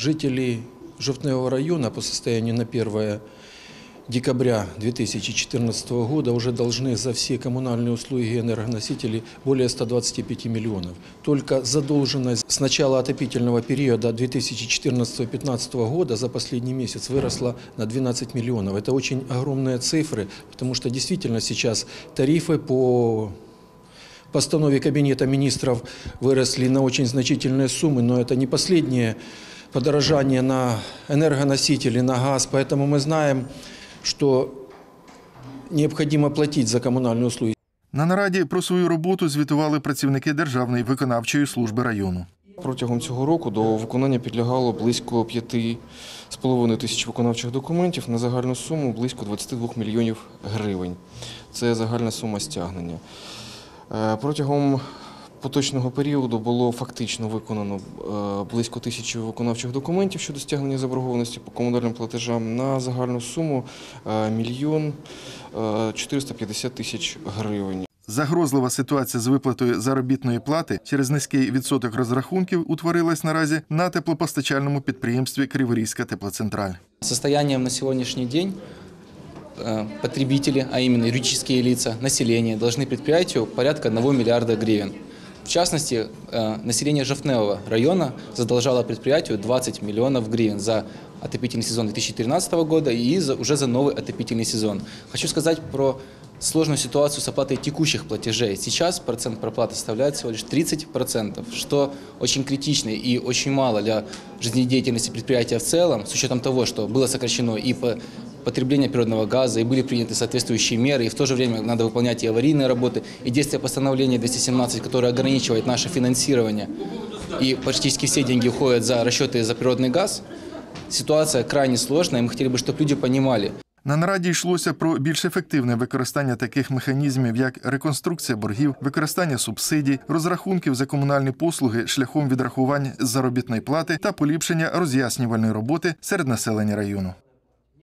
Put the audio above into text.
жители Жовтневого района по состоянию на 1 декабря 2014 года уже должны за все коммунальные услуги и энергоносители более 125 миллионов. Только задолженность с начала отопительного периода 2014-2015 года за последний месяц выросла на 12 миллионов. Это очень огромные цифры, потому что действительно сейчас тарифы по постанове Кабинета министров выросли на очень значительные суммы, но это не последнее подорожание на энергоносители, на газ. Поэтому мы знаем, что необходимо платить за коммунальные услуги. На нараді про свою роботу звітували працівники Державної виконавчої служби району. Протягом цього року до виконання підлягало близько 5,5 тисяч виконавчих документів на загальну суму близько 22 мільйонів гривень. Це загальна сума стягнення. Е, Протягом поточного періоду було фактично виконано е, близько тисячі виконавчих документів щодо стягнення заборгованості по комунальним платежам на загальну суму е, мільйон е, 450 тисяч гривень. Загрозлива ситуація з виплатою заробітної плати через низький відсоток розрахунків утворилась наразі на теплопостачальному підприємстві Криворізька теплоцентраль. Состоянием на сегодняшний день потребители, а именно юридические лица, население, должны предприятию порядка 1 миллиарда гривен. Частности, э, население Жовтневого района задолжало предприятию 20 миллионов гривен за отопительный сезон 2013 года и уже за новый отопительный сезон. Хочу сказать про сложную ситуацию с оплатой текущих платежей. Сейчас процент проплаты составляет всего лишь 30%, что очень критично и очень мало для жизнедеятельности предприятия в целом, с учетом того, что было сокращено и по потребление природного газа, и были приняты соответствующие меры, и в то же время надо выполнять и аварийные работы, и действие постановления 217, которое ограничивает наше финансирование, и практически все деньги уходят за расчеты за природный газ. Ситуация крайне сложная, и мы хотели бы, чтобы люди понимали, На нараді йшлося про більш ефективне використання таких механізмів, як реконструкція боргів, використання субсидій, розрахунків за комунальні послуги шляхом відрахувань з заробітної плати та поліпшення роз'яснювальної роботи серед населення району.